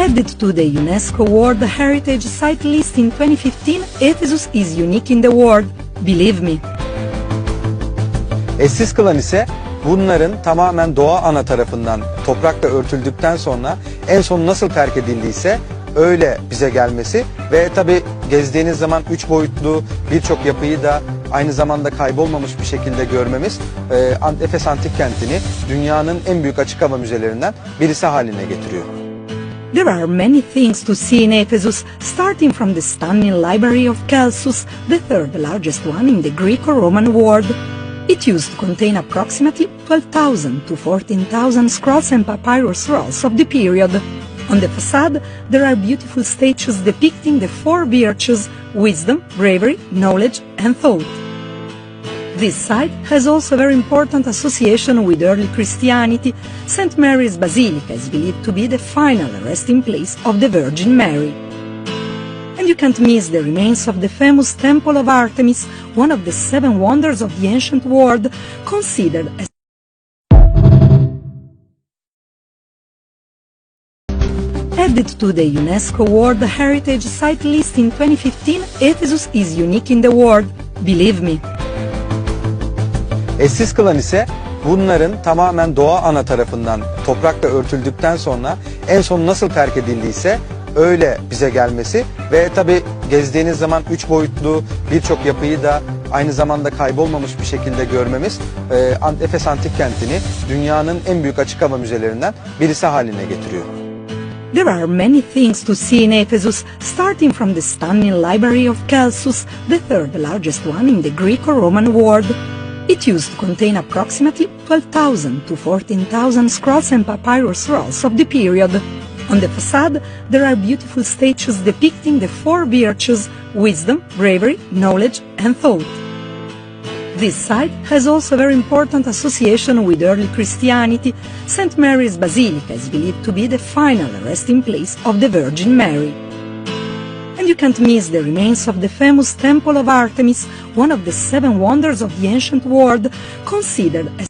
Added to the UNESCO World Heritage Site list in 2015, Ephesus is unique in the world. Believe me. Eşsiz kılan ise bunların tamamen doğa ana tarafından toprakla örtüldükten sonra en son nasıl terk edildiyse öyle bize gelmesi ve tabi gezdiğiniz zaman üç boyutlu birçok yapıyı da aynı zamanda kaybolmamış bir şekilde görmemiz e, Efes Antik Kenti'ni dünyanın en büyük açık hava müzelerinden birisi haline getiriyor. There are many things to see in Ephesus, starting from the stunning library of Celsus, the third largest one in the Greco-Roman world. It used to contain approximately 12,000 to 14,000 scrolls and papyrus rolls of the period. On the facade, there are beautiful statues depicting the four virtues wisdom, bravery, knowledge, and thought. This site has also a very important association with early Christianity. St. Mary's Basilica is believed to be the final resting place of the Virgin Mary. And you can't miss the remains of the famous Temple of Artemis, one of the seven wonders of the ancient world, considered as Added to the UNESCO World Heritage Site list in 2015, Ephesus is unique in the world. Believe me. Eşsiz kılan ise bunların tamamen doğa ana tarafından toprakla örtüldükten sonra en son nasıl terk edildiyse öyle bize gelmesi ve tabi gezdiğiniz zaman üç boyutlu birçok yapıyı da aynı zamanda kaybolmamış bir şekilde görmemiz e, Efes Antik Kenti'ni dünyanın en büyük açık hava müzelerinden birisi haline getiriyor. There are many things to see in Ephesus, starting from the stunning library of Celsus, the third largest one in the Greco-Roman world. It used to contain approximately 12,000 to 14,000 scrolls and papyrus rolls of the period. On the facade, there are beautiful statues depicting the four virtues wisdom, bravery, knowledge, and thought. This site has also a very important association with early Christianity. St. Mary's Basilica is believed to be the final resting place of the Virgin Mary. You can't miss the remains of the famous Temple of Artemis, one of the seven wonders of the ancient world, considered as